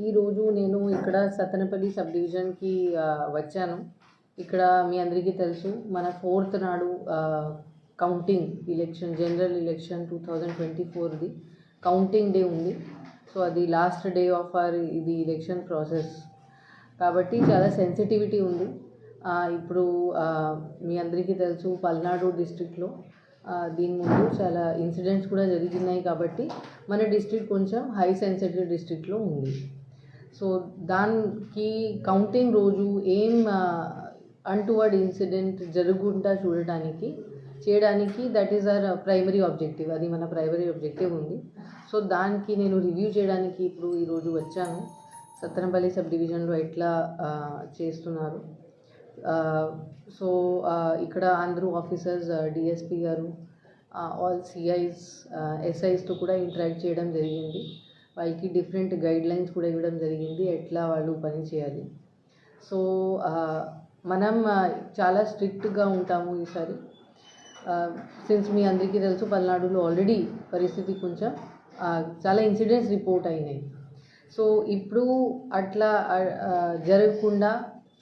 ఈరోజు నేను ఇక్కడ సతనపల్లి సబ్ డివిజన్కి వచ్చాను. ఇక్కడ మీ అందరికీ తెలుసు మన ఫోర్త్ నాడు counting election general election two thousand twenty ఫోర్ది. Counting day ఉంది. సో అది లాస్ట్ డే ఆఫ్ ఆర్ ఇది ఎలక్షన్ ప్రాసెస్. కాబట్టి చాలా సెన్సిటివిటీ ఉంది. ఇప్పుడు మీ అందరికీ తెలుసు పల్నాడు డిస్ట్రిక్ట్లో దీని ముందు చాలా ఇన్సిడెంట్స్ కూడా జరిగినాయి కాబట్టి మన డిస్ట్రిక్ట్ కొంచెం హై సెన్సిటివ్ డిస్ట్రిక్ట్లో ఉంది. సో దానికి కౌంటింగ్ రోజు ఏం అన్టువర్డ్ ఇన్సిడెంట్ జరుగుంటా చూడడానికి చేయడానికి that is our primary objective అది మన ప్రైమరీ ఆబ్జెక్టివ్ ఉంది. సో దానికి నేను రివ్యూ చేయడానికి ఇప్పుడు ఈరోజు వచ్చాను. సత్తెనపల్లి సబ్ డివిజన్లో ఎట్లా చేస్తున్నారు. సో ఇక్కడ అందరూ officers DSP garu all CIs ఎస్ఐస్తో కూడా ఇంటరాక్ట్ చేయడం జరిగింది. వాళ్ళకి డిఫరెంట్ గైడ్ లైన్స్ కూడా ఇవ్వడం జరిగింది. ఎట్లా వాళ్ళు పని చేయాలి. సో మనం చాలా స్ట్రిక్ట్గా ఉంటాము ఈసారి. సిన్స్ మీ అందరికీ తెలుసు పల్నాడులో ఆల్రెడీ పరిస్థితి కొంచెం చాలా ఇన్సిడెంట్స్ రిపోర్ట్ అయినాయి. సో ఇప్పుడు అట్లా జరగకుండా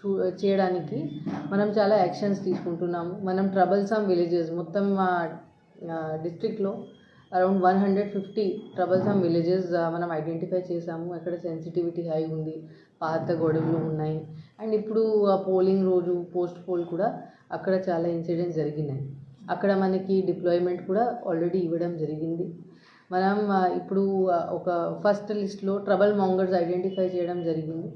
చూ చేయడానికి మనం చాలా యాక్షన్స్ తీసుకుంటున్నాము. మనం ట్రబల్సమ్ విలేజెస్ మొత్తం మా డిస్ట్రిక్ట్లో around one hundred fifty troublesome villages మనం ఐడెంటిఫై చేసాము. అక్కడ సెన్సిటివిటీ హై ఉంది. పాత గొడవలు ఉన్నాయి. అండ్ ఇప్పుడు ఆ పోలింగ్ రోజు పోస్ట్ పోల్ కూడా అక్కడ చాలా ఇన్సిడెంట్స్ జరిగినాయి. అక్కడ మనకి డిప్లాయ్మెంట్ కూడా ఆల్రెడీ ఇవ్వడం జరిగింది. మనం ఇప్పుడు ఒక ఫస్ట్ లిస్ట్లో ట్రబల్ మాంగర్స్ ఐడెంటిఫై చేయడం జరిగింది.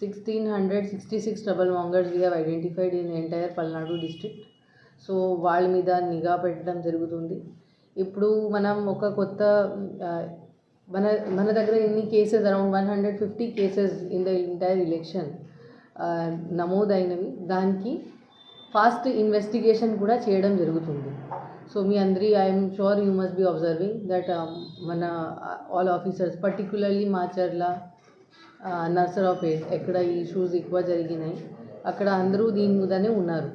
Sixteen hundred sixty six trouble mongers we have identified in entire Palnadu district so వాళ్ళ మీద నిఘా పెట్టడం జరుగుతుంది. ఇప్పుడు మనం ఒక కొత్త మన మన దగ్గర ఎన్ని cases around one hundred fifty cases in the entire election నమోదైనవి. దానికి ఫాస్ట్ ఇన్వెస్టిగేషన్ కూడా చేయడం జరుగుతుంది. సో మీ అందరి I'm sure you must be observing that మన all officers particularly Macherla Narasaraopet ఎక్కడ ఈ ఇష్యూస్ ఎక్కువ జరిగినాయి అక్కడ అందరూ దీని మీదనే ఉన్నారు.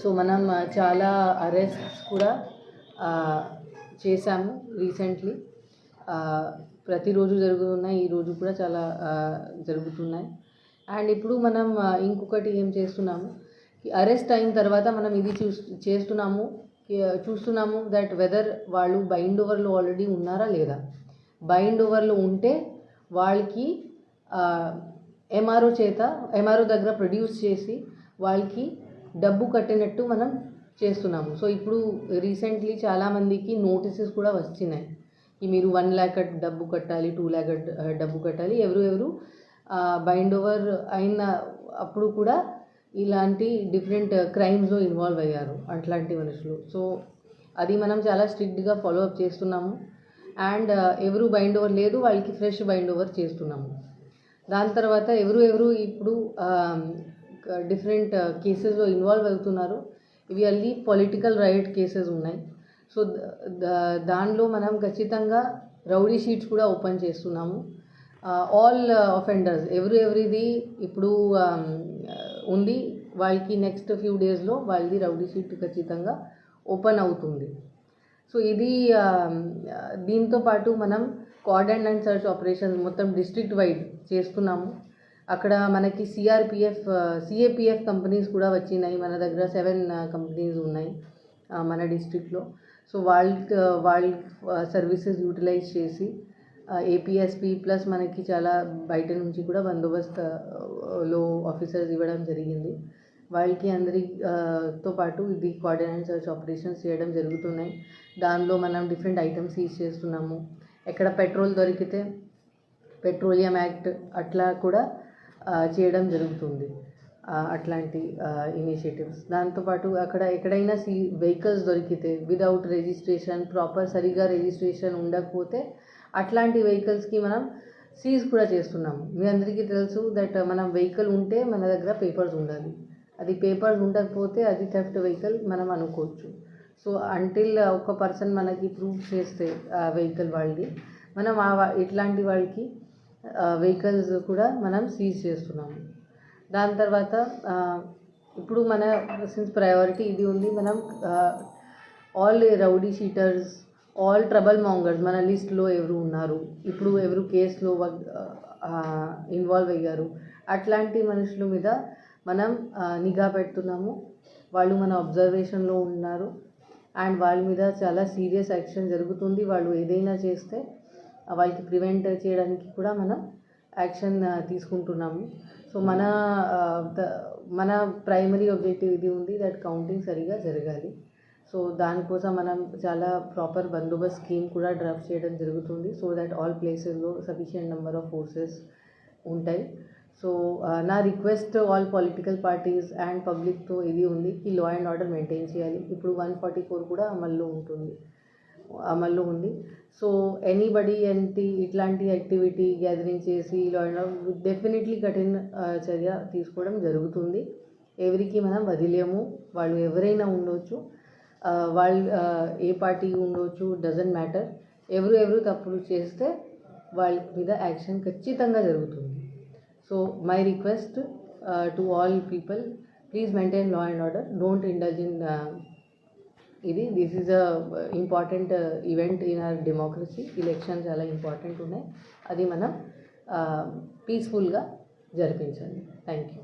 సో మనం చాలా అరెస్ట్స్ కూడా చేశాము రీసెంట్లీ. ప్రతిరోజు జరుగుతున్నాయి ఈరోజు కూడా చాలా జరుగుతున్నాయి. అండ్ ఇప్పుడు మనం ఇంకొకటి ఏం చేస్తున్నాము? అరెస్ట్ అయిన తర్వాత మనం ఇది చూ చేస్తున్నాము చూస్తున్నాము దట్ వెదర్ వాళ్ళు బైండ్ ఓవర్లో ఆల్రెడీ ఉన్నారా లేదా? బైండ్ ఓవర్లో ఉంటే వాళ్ళకి ఎంఆర్ఓ చేత ఎంఆర్ఓ దగ్గర ప్రొడ్యూస్ చేసి వాళ్ళకి డబ్బు కట్టినట్టు మనం చేస్తున్నాము. సో ఇప్పుడు రీసెంట్లీ చాలామందికి నోటీసెస్ కూడా వచ్చినాయి. ఈ మీరు వన్ ల్యాక్ డబ్బు కట్టాలి టూ ల్యాక్ డబ్బు కట్టాలి ఎవరు ఎవరు బైండ్ ఓవర్ అయిన అప్పుడు కూడా ఇలాంటి డిఫరెంట్ క్రైమ్స్లో ఇన్వాల్వ్ అయ్యారు అట్లాంటి మనుషులు. సో అది మనం చాలా స్ట్రిక్ట్గా ఫాలో అప్ చేస్తున్నాము. అండ్ ఎవరు బైండ్ ఓవర్ లేదు వాళ్ళకి ఫ్రెష్ బైండ్ ఓవర్ చేస్తున్నాము. దాని తర్వాత ఎవరు ఎవరు ఇప్పుడు డిఫరెంట్ కేసెస్లో ఇన్వాల్వ్ అవుతున్నారు ఇవి అల్లి పొలిటికల్ రైట్ కేసెస్ ఉన్నాయి. సో దానిలో మనం ఖచ్చితంగా రౌడీ షీట్స్ కూడా ఓపెన్ చేస్తున్నాము. ఆల్ అఫెండర్స్ ఎవరు ఎవరిది ఇప్పుడు ఉంది. వాళ్ళకి నెక్స్ట్ ఫ్యూ డేస్లో వాళ్ళది రౌడీ షీట్ ఖచ్చితంగా ఓపెన్ అవుతుంది. సో ఇది దీంతో పాటు మనం కార్డన్ అండ్ సర్చ్ ఆపరేషన్స్ మొత్తం డిస్ట్రిక్ట్ వైడ్ చేస్తున్నాము. అక్కడ మనకి సిఆర్పిఎఫ్ సిఏపిఎఫ్ కంపెనీస్ కూడా వచ్చినాయి. మన దగ్గర సెవెన్ కంపెనీస్ ఉన్నాయి మన డిస్ట్రిక్ట్లో సో వాళ్ళ వాళ్ళ సర్వీసెస్ యూటిలైజ్ చేసి ఏపీఎస్పి ప్లస్ మనకి చాలా బయట నుంచి కూడా బందోబస్తు లో ఆఫీసర్స్ ఇవ్వడం జరిగింది. వాళ్ళకి అందరితో పాటు ఇది కోఆర్డినేట్ సర్చ్ ఆపరేషన్స్ చేయడం జరుగుతున్నాయి. దానిలో మనం డిఫరెంట్ ఐటమ్స్ యూజ్ చేస్తున్నాము. ఎక్కడ పెట్రోల్ దొరికితే పెట్రోలియం యాక్ట్ అట్లా కూడా చేయడం జరుగుతుంది. అట్లాంటి ఇనిషియేటివ్స్ దాంతోపాటు అక్కడ ఎక్కడైనా సీ వెహికల్స్ దొరికితే విదౌట్ రిజిస్ట్రేషన్ ప్రాపర్ సరిగా రిజిస్ట్రేషన్ ఉండకపోతే అట్లాంటి వెహికల్స్కి మనం సీజ్ కూడా చేస్తున్నాము. మీ అందరికీ తెలుసు దట్ మనం వెహికల్ ఉంటే మన దగ్గర పేపర్స్ ఉండాలి. అది పేపర్స్ ఉండకపోతే అది థెఫ్ట్ వెహికల్ మనం అనుకోవచ్చు. సో అంటిల్ ఒక పర్సన్ మనకి ప్రూవ్ చేస్తే ఆ వెహికల్ వాళ్ళది మనం ఆ ఇట్లాంటి వాళ్ళకి వెహికల్స్ కూడా మనం సీజ్ చేస్తున్నాము. దాని తర్వాత ఇప్పుడు మన సిన్స్ ప్రయారిటీ ఇది ఉంది మనం all rowdy sheeters all trouble mongers మన లిస్ట్లో ఎవరు ఉన్నారు ఇప్పుడు ఎవరు కేసులో ఇన్వాల్వ్ అయ్యారు అట్లాంటి మనుషుల మీద మనం నిఘా పెడుతున్నాము. వాళ్ళు మన అబ్జర్వేషన్లో ఉన్నారు అండ్ వాళ్ళ మీద చాలా సీరియస్ యాక్షన్ జరుగుతుంది. వాళ్ళు ఏదైనా చేస్తే ఆ, వాళ్ళకి ప్రివెంట్ చేయడానికి కూడా మనం యాక్షన్ తీసుకుంటున్నాము. సో మన ద- మన ప్రైమరీ ఆబ్జెక్టివ్ ఇది ఉంది దట్ కౌంటింగ్ సరిగా జరగాలి. సో దానికోసం మనం చాలా ప్రాపర్ బందోబస్త్ స్కీమ్ కూడా డ్రాఫ్ట్ చేయడం జరుగుతుంది. సో దట్ ఆల్ ప్లేసెస్లో సఫిషియంట్ నెంబర్ ఆఫ్ ఫోర్సెస్ ఉంటాయి. సో నా request all political parties and పబ్లిక్తో ఇది ఉంది ఈ లా అండ్ ఆర్డర్ మెయింటైన్ చేయాలి. ఇప్పుడు వన్ ఫార్టీ ఫోర్ కూడా అమల్లో ఉంటుంది. అమల్లో ఉంది. సో ఎనీబడి ఏంటి ఇట్లాంటి యాక్టివిటీ గ్యాదరింగ్ చేసి లా ఆర్డర్ డెఫినెట్లీ కఠిన చర్య తీసుకోవడం జరుగుతుంది. ఎవరికి మనం వదిలేము. వాళ్ళు ఎవరైనా ఉండొచ్చు. వాళ్ళు ఏ పార్టీ ఉండొచ్చు డజంట్ మ్యాటర్ ఎవరు ఎవరు తప్పులు చేస్తే వాళ్ళ మీద యాక్షన్ ఖచ్చితంగా జరుగుతుంది. So my request to all people please maintain law and order don't indulge in ఇది this is a important event in our democracy election చాలా ఇంపార్టెంట్ ఉన్నాయి. అది మనం uh, పీస్ఫుల్గా జరిపించండి. థ్యాంక్ యూ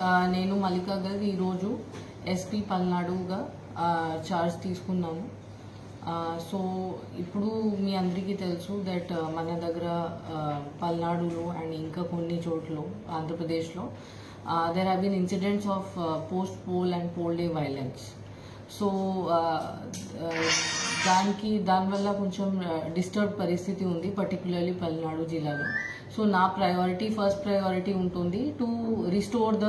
ఆ, నేను మల్లిక గారు ఈరోజు ఎస్పీ పల్నాడుగా ఆ, చార్జ్ తీసుకున్నాను సో ఇప్పుడు మీ అందరికీ తెలుసు దట్ మన దగ్గర పల్నాడులో అండ్ ఇంకా కొన్ని చోట్ల ఆంధ్రప్రదేశ్లో there have been incidents of post poll and poll day violence so దానికి దానివల్ల కొంచెం డిస్టర్బ్ పరిస్థితి ఉంది పర్టికులర్లీ పల్నాడు జిల్లాలో. సో నా ప్రయారిటీ ఫస్ట్ ప్రయారిటీ ఉంటుంది to restore the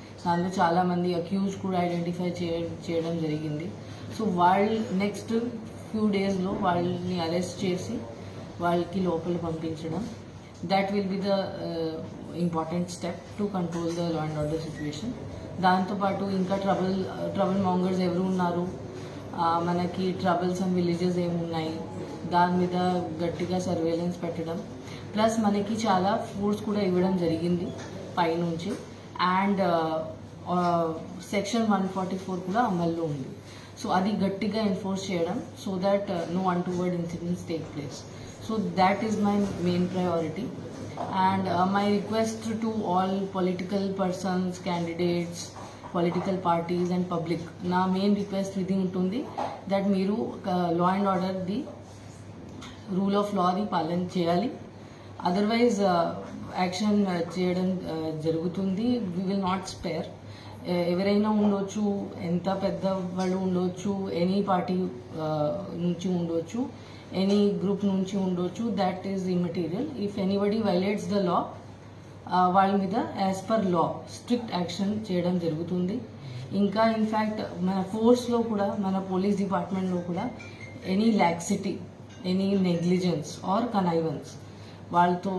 దాంట్లో చాలా మంది అక్యూజ్ కూడా ఐడెంటిఫై చేయడం జరిగింది. సో వాళ్ళు నెక్స్ట్ ఫ్యూ డేస్లో వాళ్ళని అరెస్ట్ చేసి వాళ్ళకి లోపల పంపించడం. That will be the important step to control the law and order situation దాంతోపాటు ఇంకా ట్రబుల్ ట్రబుల్ మాంగర్స్ ఎవరు ఉన్నారు? మనకి ట్రబుల్స్ అండ్ విలేజెస్ ఏమున్నాయి? దాని మీద గట్టిగా సర్వేలెన్స్ పెట్టడం. ప్లస్ మనకి చాలా ఫుడ్స్ కూడా ఇవ్వడం జరిగింది పైనుంచి. And section one forty four కూడా అమల్లో ఉంది. సో అది గట్టిగా ఎన్ఫోర్స్ చేయడం so that no untoward incidents take place so that is my main priority and my request to all political persons candidates political parties and public నా main request ఇది ఉంటుంది that మీరు law and order the rule of లాది పాలన చేయాలి. Otherwise action చేయడం జరుగుతుంది. We will not spare ఎవరైనా ఉండొచ్చు ఎంత పెద్ద వాళ్ళు ఉండొచ్చు ఎనీ పార్టీ నుంచి ఉండొచ్చు ఎనీ గ్రూప్ నుంచి ఉండొచ్చు that is immaterial if anybody violates the law వాళ్ళ మీద as per law strict action చేయడం జరుగుతుంది. ఇంకా ఇన్ఫ్యాక్ట్ మన ఫోర్స్లో కూడా మన పోలీస్ డిపార్ట్మెంట్లో కూడా any laxity any negligence or connivance వాళ్ళతో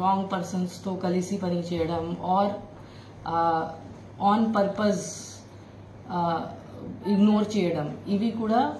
రాంగ్ పర్సన్స్తో కలిసి పని చేయడం ఆర్ ఆన్ పర్పస్ ఇగ్నోర్ చేయడం. ఇవి కూడా